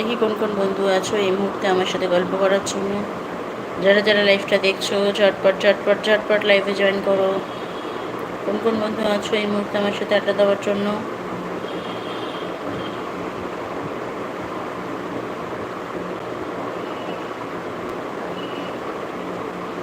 দেখি কোন কোন বন্ধু আছো এই মুহূর্তে আমার সাথে গল্প করার জন্য? যারা যারা লাইভটা দেখছ, ঝটপট ঝটপট ঝটপট লাইভে জয়েন করো। কোন কোন বন্ধু আছো এই মুহূর্তে আমার সাথে আড্ডা দেওয়ার জন্য?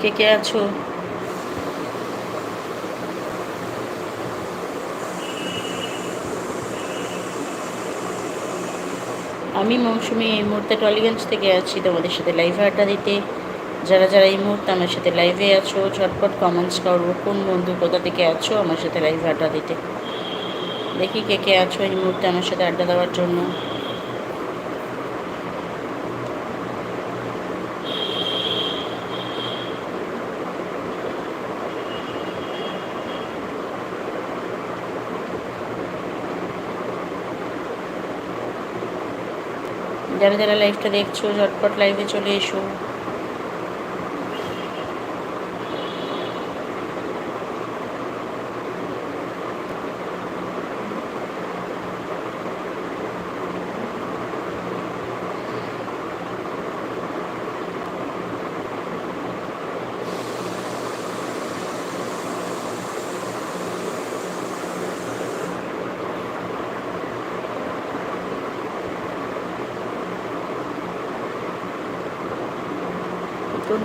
কে কে আছো? আমি মৌসুমি এই মুহূর্তে টলিগঞ্জ থেকে আছি তোমাদের সাথে লাইভে আড্ডা দিতে। যারা যারা এই মুহূর্তে আমার সাথে লাইভে আছো, ঝটপট কমেন্টস করো, কোন বন্ধু কোথা থেকে আছো আমার সাথে লাইভে আড্ডা দিতে। দেখি কে কে আছো এই মুহূর্তে আমার সাথে আড্ডা দেওয়ার জন্য। যারা যারা লাইভটা দেখছ ঝটপট লাইভে চলে এসো।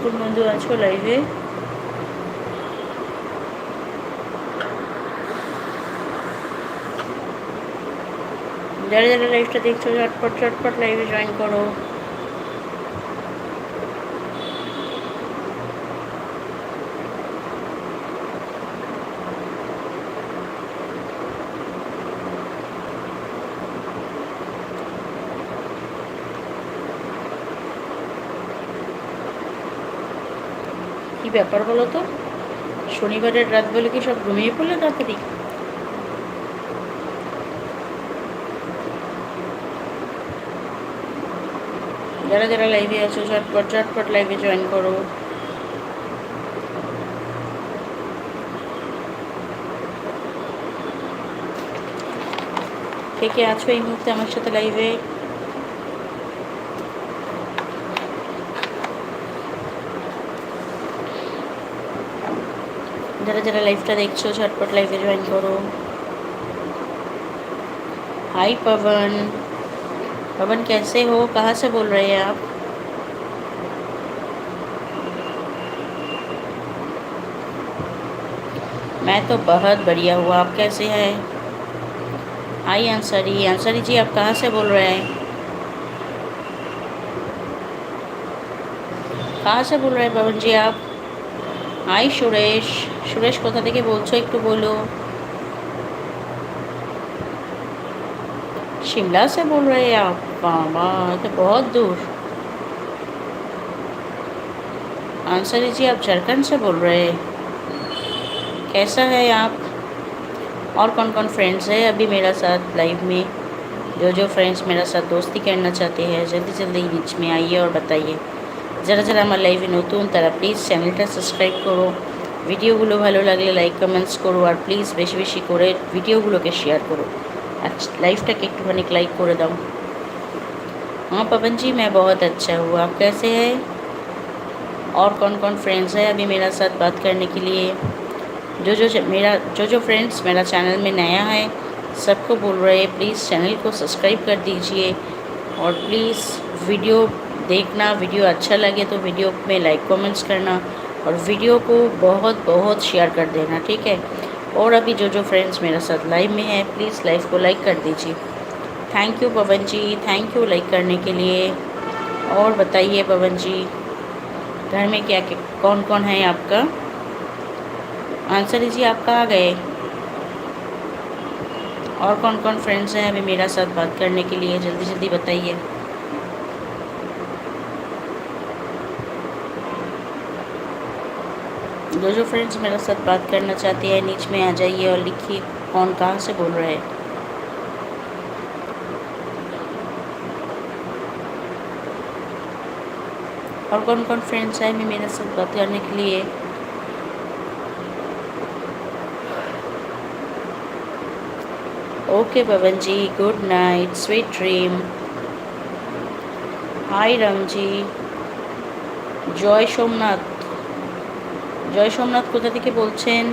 কোন বন্ধু আছো লাইভে যারা যারা লাইভটা দেখছ ঝটপট ঝটপট লাইভে জয়েন করো। কি ব্যাপার বলো তো? শনিবারের রাত বলে কি সব ঘুমিয়ে পড়লে তাড়াতাড়ি? যারা যারা লাইভে আছো, ঝটপট ঝটপট লাইভে জয়েন করো। কে কে আছো এই মুহূর্তে আমার সাথে লাইভে যারা যারা লাইভটা দেখছো ঝটপট লাইভে জয়েন করো हाय पवन पवन कैसे हो कहाँ से बोल रहे हैं आप मैं तो बहुत बढ़िया हूँ आप कैसे हैं हाय अंसरी अंसरी जी आप कहाँ से बोल रहे हैं कहाँ से बोल रहे हैं पवन जी आप হাই সুরেশ সুরেশ কোথা থেকে বলছো একটু বলো शिमला से बोल रहे हैं आप बाबा तो बहुत दूर आंसरी जी आप झारखंड से बोल रहे हैं कैसा है आप और कौन कौन फ्रेंड्स है अभी मेरा साथ लाइव में जो जो फ्रेंड्स मेरा साथ दोस्ती करना चाहते हैं जल्दी जल्दी बीच में आइए और बताइए যারা যারা আমার লাইভে নতুন তারা প্লিজ চ্যানেলটা সাবস্ক্রাইব করো ভিডিওগুলো ভালো লাগলে লাইক কমেন্টস করো আর প্লিজ বেশি বেশি করে ভিডিওগুলোকে শেয়ার করো আর লাইভটাকে একটুখানি লাইক করে দাও हाँ पवन जी मैं बहुत अच्छा हूँ आप कैसे हैं और कौन कौन फ्रेंड्स है अभी मेरा साथ बात करने के लिए जो जो मेरा जो जो फ्रेंड्स मेरा चैनल में नया है सबको बोल रहे हैं प्लीज़ चैनल को सब्सक्राइब कर दीजिए और प्लीज़ वीडियो देखना, वीडियो अच्छा लगे तो वीडियो में लाइक कमेंट्स करना और वीडियो को बहुत बहुत शेयर कर देना, ठीक है? और अभी जो जो फ्रेंड्स मेरे साथ लाइव में हैं प्लीज़ लाइव को लाइक कर दीजिए। Thank you Pavan ji. Thank you like करने के लिए। और बताइए पवन जी, घर में क्या कौन कौन है आपका? आंसर जी आप कहाँ गए? और कौन कौन फ्रेंड्स हैं अभी मेरा साथ बात करने के लिए? जल्दी जल्दी बताइए। जो जो फ्रेंड्स मेरे साथ बात करना चाहते हैं, नीच में आ जाइए और लिखिए कौन कहाँ से बोल रहा है। और कौन कौन फ्रेंड्स आए हैं मेरे साथ बात करने के लिए। Okay Pavan ji good night sweet dream hi Ram ji. Joy Somnath জয় সোমনাথ কোথা থেকে বলছেন?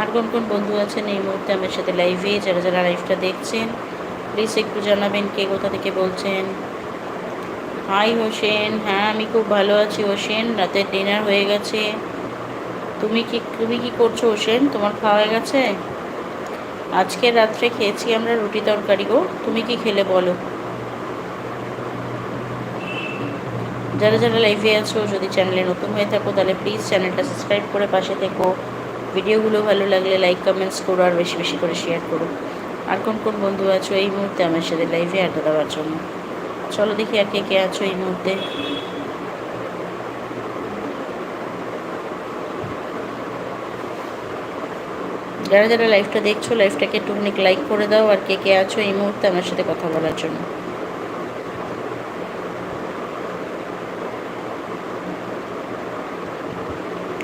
আর কোন কোন বন্ধু আছেন এই মুহূর্তে আমার সাথে লাইভে যারা যারা লাইভটা দেখছেন প্লিজ একটু জানাবেন কে কোথা থেকে বলছেন? হাই হোসেন। হ্যাঁ আমি খুব ভালো আছি হোসেন। রাতের ডিনার হয়ে গেছে। তুমি কি তুমি কি করছ হোসেন? তোমার খাওয়া গেছে? আজকে রাত্রে খেয়েছি আমরা রুটি তরকারি গো। তুমি কি খেলে বলো? যারা যারা লাইভে আছো, যদি চ্যানেলে নতুন হয়ে থাকো, তাহলে প্লিজ চ্যানেলটা সাবস্ক্রাইব করে পাশে থেকো। ভিডিওগুলো ভালো লাগলে লাইক কমেন্টস করো আর বেশি বেশি করে শেয়ার করো। আর কোন কোন বন্ধু আছো এই মুহূর্তে আমার সাথে লাইভে আড্ডা দেওয়ার জন্য চলো দেখি আর কে কে আছো এই মুহূর্তে। যারা যারা লাইভটা দেখছ লাইভটাকে একটুখানি লাইক করে দাও আর কে কে আছো এই মুহূর্তে আমার সাথে কথা বলার জন্য।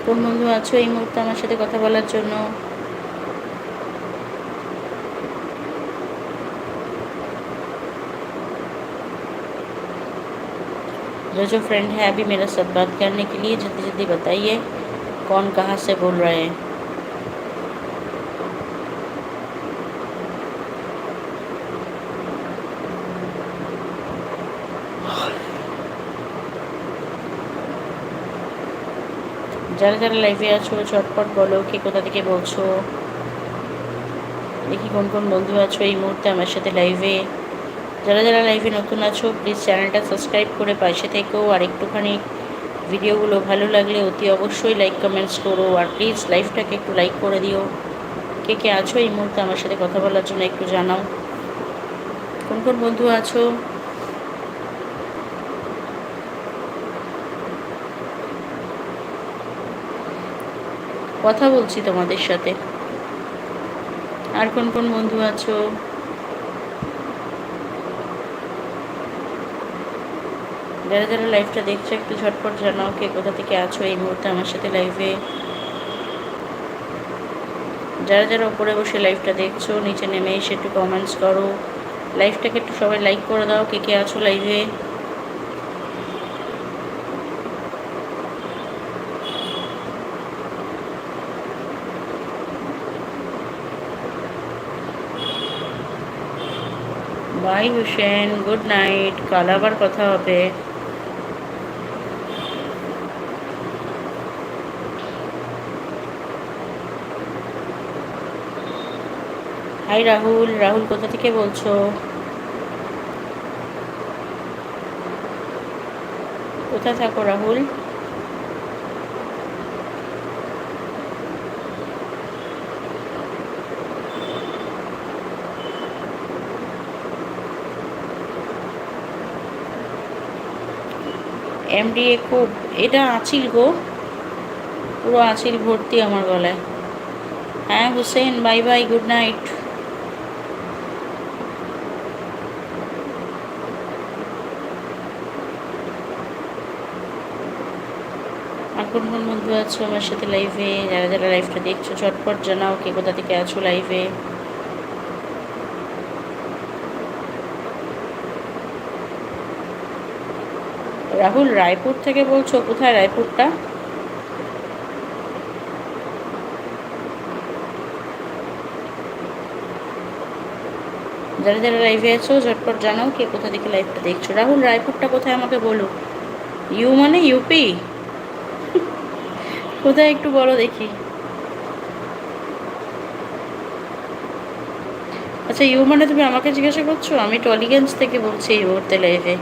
কোন বন্ধু আছো এই মুহূর্তে আমার সাথে কথা বলার জন্য जो जो फ्रेंड है अभी मेरा साथ बात करने के लिए जल्दी जल्दी बताइए कौन कहाँ से बोल रहे हैं যারা যারা লাইভে আছো চটপট বলো কে কোথা থেকে বলছো? দেখি কোন কোন বন্ধু আছো এই মুহূর্তে আমার সাথে লাইভে যারা যারা লাইভে নতুন আছো প্লিজ চ্যানেলটা সাবস্ক্রাইব করে পাশে থেকেও আর একটুখানি ভিডিওগুলো ভালো লাগলে অতি অবশ্যই লাইক কমেন্টস করো। আর প্লিজ লাইভটাকে একটু লাইক করে দিও। কে কে আছো এই মুহূর্তে আমার সাথে কথা বলার জন্য একটু জানাও। কোন কোন বন্ধু আছো? কথা বলছি তোমাদের সাথে। আর কোন কোন বন্ধু আছো? যারা যারা লাইভটা দেখছ, একটু ঝটপট জানাও কে কোথা থেকে আছো এই মুহূর্তে আমার সাথে লাইভে যারা যারা উপরে বসে লাইভটা দেখছ, নিচে নেমে এসে একটু কমেন্টস করো। লাইভটাকে একটু সবাই লাইক করে দাও, কে কে আছো লাইভে বাই হুসেন, গুড নাইট, কাল আবার কথা হবে। হাই রাহুল রাহুল, কোথা থেকে বলছো? কোথায় থাকো রাহুল? এমডিএ খুব, এটা আছিল গো। পুরো আছিল ভর্তি আমার গলায়। হ্যাঁ Hussain bye bye good night কোন কোন বন্ধু আছো আমার সাথে লাইভে যারা যারা লাইভটা দেখছ, চটপট জানাও কে কোথা থেকে আছো লাইভে রাহুল, রায়পুর থেকে বলছো? কোথায় রায়পুরটা? যারা যারা লাইভে আছো, ঝটপট জানাও কে কোথা থেকে লাইভটা দেখছ। রাহুল, রায়পুরটা কোথায় আমাকে বলো? ইউ মানে ইউপি? কোথায় একটু বলো দেখি। আচ্ছা ইউ মানে তুমি আমাকে জিজ্ঞাসা করছ? আমি টলিগঞ্জ থেকে বলছি এই মুহূর্তে লাইভে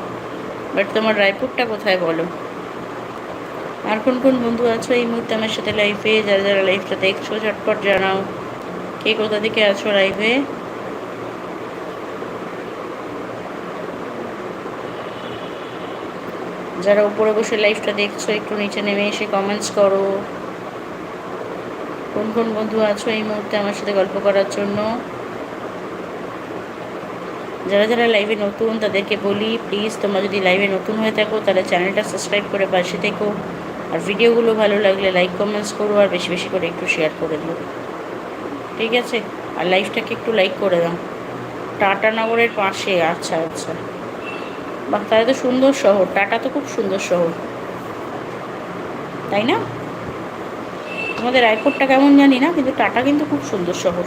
বাট তোমার রায়পুরটা কোথায় বলো? আর কোন কোন বন্ধু আছো এই মুহূর্তে আমার সাথে লাইভে যারা যারা লাইফটা দেখছ, ঝটপট জানাও। কে কোথা থেকে আছো লাইভে যারা উপরে বসে লাইফটা দেখছ, একটু নিচে নেমে এসে কমেন্টস করো। কোন কোন বন্ধু আছো এই মুহূর্তে আমার সাথে গল্প করার জন্য? যারা যারা লাইভে নতুন তাদেরকে বলি প্লিজ তোমরা যদি লাইভে নতুন হয়ে থাকো, তাহলে চ্যানেলটা সাবস্ক্রাইব করে পাশে থেকো। আর ভিডিওগুলো ভালো লাগলে লাইক কমেন্টস করো আর বেশি বেশি করে একটু শেয়ার করে দিও। ঠিক আছে? আর লাইভটাকে একটু লাইক করে দাও। টাটানগরের পাশে আচ্ছা আচ্ছা। বাহ, তাহলে তো সুন্দর শহর। টাটা তো খুব সুন্দর শহর। তাই না? তোমাদের এয়ারপোর্টটা কেমন জানি না, কিন্তু টাটা কিন্তু খুব সুন্দর শহর।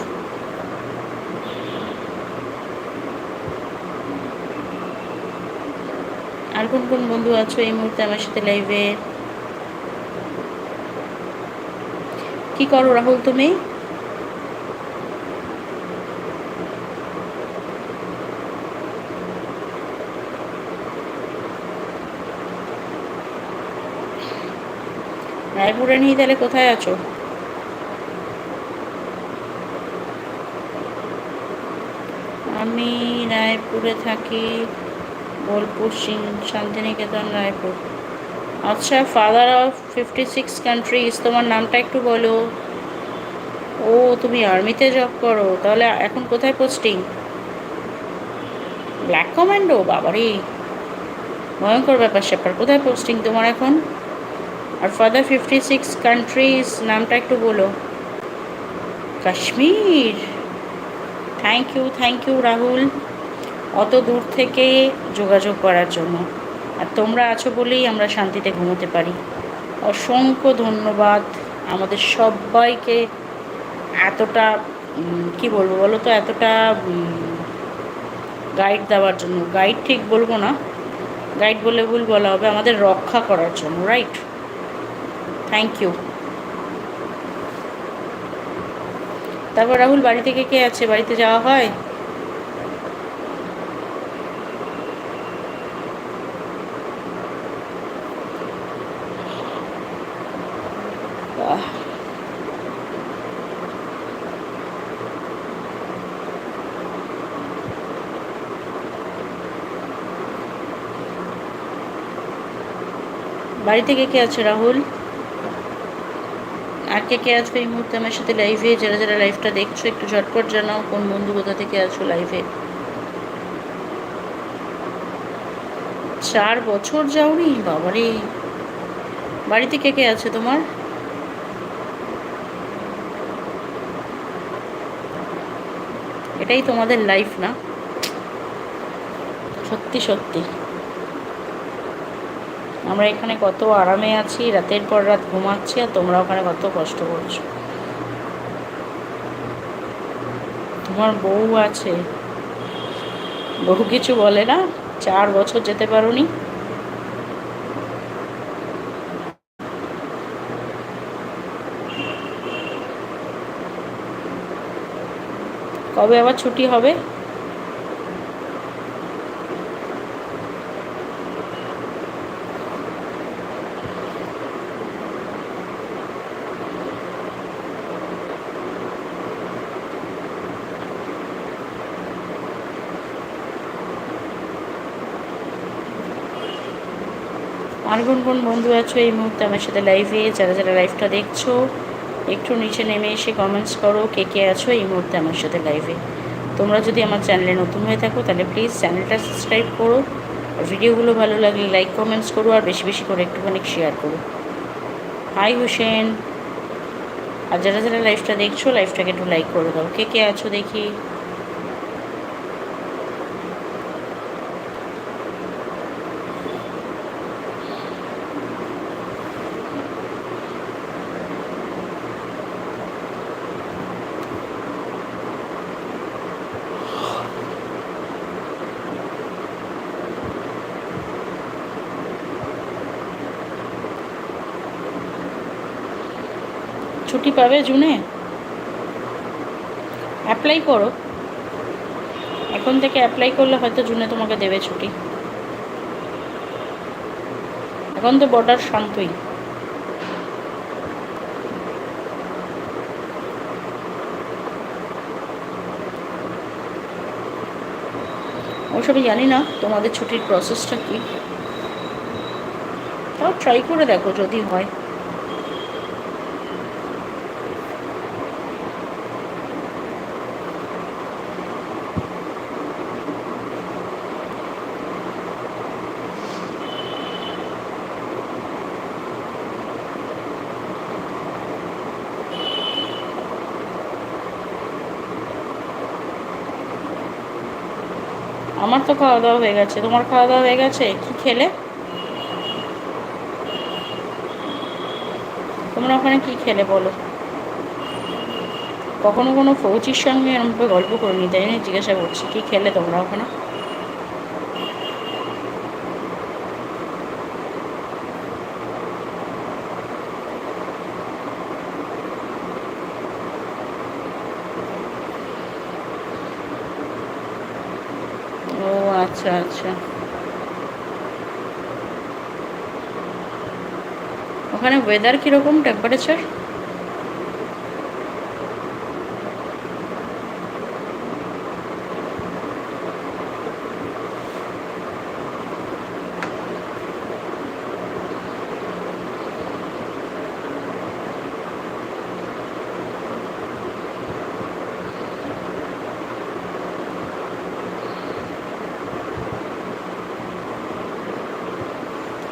কোন কোন বন্ধু আছো এই মুহূর্তে আমার সাথে লাইভে কি করো রাহুল তুমি? রায়পুরে নিয়ে তাহলে কোথায় আছো? আমি রায়পুরে থাকি। বোলপুর শান্তিনিকেতন, রায়পুর। আচ্ছা father of fifty six countries তোমার নামটা একটু বলো। ও, তুমি আর্মিতে জব করো, তাহলে এখন কোথায় পোস্টিং ব্ল্যাক কমান্ডো বাবারে। ভয়ঙ্কর ব্যাপার স্যাপার, কোথায় পোস্টিং তোমার এখন? আর ফাদার ফিফটি সিক্স কান্ট্রিজ নামটা একটু বলো। Kashmir. Thank you thank you Rahul. অত দূর থেকে যোগাযোগ করার জন্য। আর তোমরা আছো বলেই আমরা শান্তিতে ঘুমোতে পারি। অসংখ্য ধন্যবাদ আমাদের সবাইকে এতটা কি বলব বলো তো, এতটা গাইড দেওয়ার জন্য। গাইড ঠিক বলব না। গাইড বলে ভুল বলা হবে। আমাদের রক্ষা করার জন্য রাইট থ্যাংক ইউ তারপর রাহুল, বাড়ি থেকে কে আছে? বাড়িতে যাওয়া হয়? বাড়ি থেকে কে আছে, রাহুল? আর কে কে আছো এই মুহূর্তে আমার সাথে লাইভে যারা যারা লাইভটা দেখছ, একটু ঝটপট জানাও, কোন বন্ধু কোথা থেকে আছো লাইভে চার বছর যাওনি? বাবারে! বাড়িতে কে কে আছে তোমার? এটাই তোমাদের লাইফ না? সত্যি সত্যি। আমরা এখানে কত আরামে আছি, রাতের পর রাত ঘুমাচ্ছি আর তোমরা ওখানে কত কষ্ট করছ। তোমার বউ আছে। বহু কিছু বলে না, চার বছর যেতে পারোনি। কবে আবার ছুটি হবে? আর কোন কোন বন্ধু আছো এই মুহূর্তে আমার সাথে লাইভে যারা যারা লাইভটা দেখছ, একটু নিচে নেমে এসে কমেন্টস করো, কে কে আছো এই মুহূর্তে আমার সাথে লাইভে তোমরা যদি আমার চ্যানেলে নতুন হয়ে থাকো, তাহলে প্লিজ চ্যানেলটা সাবস্ক্রাইব করো। আর ভিডিওগুলো ভালো লাগলে লাইক কমেন্টস করো, আর বেশি বেশি করে একটুখানি শেয়ার করো। হাই হুসেন আর যারা যারা লাইভটা দেখছ লাইভটাকে একটু লাইক করে দাও। কে কে আছো দেখি? ছুটি পাবে জুনে? অ্যাপ্লাই করো। এখন থেকে অ্যাপ্লাই করলে হয়তো জুনে তোমাকে দেবে ছুটি। এখন তো বর্ডার শান্তই। ওসবই জানি না, তোমাদের ছুটির প্রসেসটা কি? তাও ট্রাই করে দেখো যদি হয়। আমার তো খাওয়া দাওয়া হয়ে গেছে। তোমার খাওয়া দাওয়া হয়ে গেছে? কি খেলে? তোমরা ওখানে কি খেলে বলো? কখনো কোনো ফৌজির সঙ্গে এরকমভাবে গল্প করিনি, তাই জিজ্ঞাসা করছি, কি খেলে তোমরা ওখানে ও আচ্ছা আচ্ছা। ওখানে ওয়েদার কীরকম টেম্পারেচার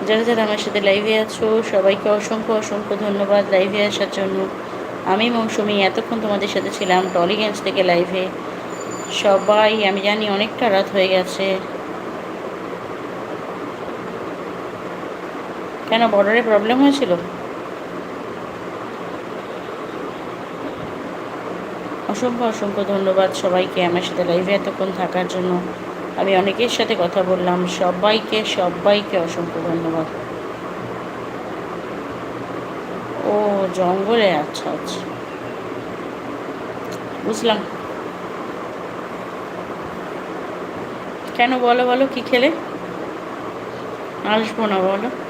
যারা যারা আমার সাথে লাইভে আছো। সবাইকে অসংখ্য অসংখ্য ধন্যবাদ লাইভে আসার জন্য। আমি মৌসুমি, এতক্ষণ তোমাদের সাথে ছিলাম টলিগঞ্জ থেকে লাইভে সবাই, আমি জানি অনেকটা রাত হয়ে গেছে। কেন বর্ডারে প্রবলেম হয়েছিল? অসংখ্য অসংখ্য ধন্যবাদ সবাইকে আমার সাথে লাইভে এতক্ষণ থাকার জন্য। আমি অনেকের সাথে কথা বললাম, সবাইকে সবাইকে অসংখ্য ধন্যবাদ। ও, জঙ্গলে আচ্ছা আচ্ছা। বুঝলাম। কেন বলো বলো, কি খেলে? আসব না, বলো।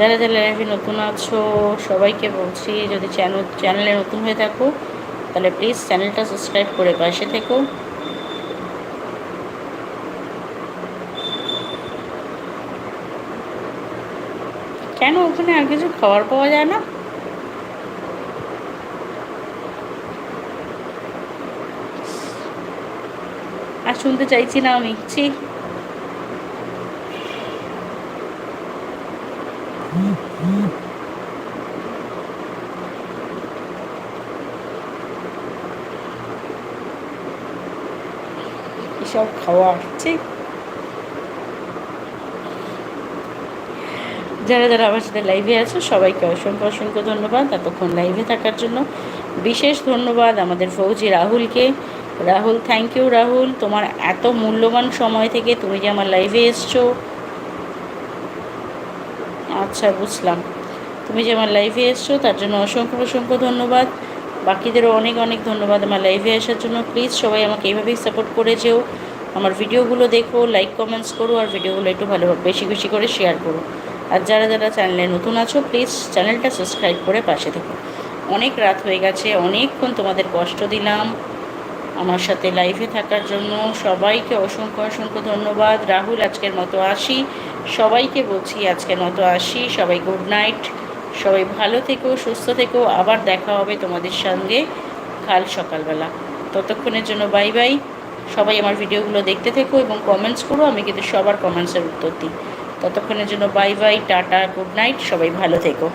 যারা যারা লাইভে নতুন আছো, সবাইকে বলছি, যদি চ্যানেল চ্যানেলে নতুন হয়ে থাকো, তাহলে প্লিজ চ্যানেলটা সাবস্ক্রাইব করে পাশে থেকো। কেন ওখানে আর কিছু খাবার পাওয়া যায় না? আর শুনতে চাইছি না আমি, ছি। এসব খাওয়া। ঠিক যারা যারা আমার সাথে লাইভে আছো, সবাইকে অসংখ্য অসংখ্য ধন্যবাদ এতক্ষণ লাইভে থাকার জন্য। বিশেষ ধন্যবাদ আমাদের ফৌজি রাহুলকে। রাহুল থ্যাংক ইউ রাহুল, তোমার এত মূল্যবান সময় থেকে তুমি যে আমার লাইভে এসছো। আচ্ছা বুঝলাম। তুমি যে আমার লাইভে এসছো, তার জন্য অসংখ্য অসংখ্য ধন্যবাদ। বাকিদেরও অনেক অনেক ধন্যবাদ। আমার লাইভে আসার জন্য প্লিজ সবাই আমাকে এইভাবেই সাপোর্ট করে যেও। আমার ভিডিওগুলো দেখো লাইক কমেন্টস করো আর ভিডিওগুলো একটু ভালো বেশি বেশি করে শেয়ার করো। আর যারা যারা চ্যানেলে নতুন আছো প্লিজ চ্যানেলটা সাবস্ক্রাইব করে পাশে থেকো। অনেক রাত হয়ে গেছে, অনেকক্ষণ তোমাদের কষ্ট দিলাম আমার সাথে লাইভে থাকার জন্য। সবাইকে অসংখ্য অসংখ্য ধন্যবাদ। রাহুল, আজকের মতো আসি। সবাইকে বলছি আজকের মতো আসি। সবাই গুড নাইট সবাই ভালো থেকো, সুস্থ থেকো। আবার দেখা হবে তোমাদের সঙ্গে কাল সকালবেলা। ততক্ষণের জন্য বাই বাই সবাই আমার ভিডিওগুলো দেখতে থেকো এবং কমেন্টস করো, আমি কিন্তু সবার কমেন্টসের উত্তর দিই। ততক্ষণের জন্য bye bye tata good night সবাই ভালো থেকো।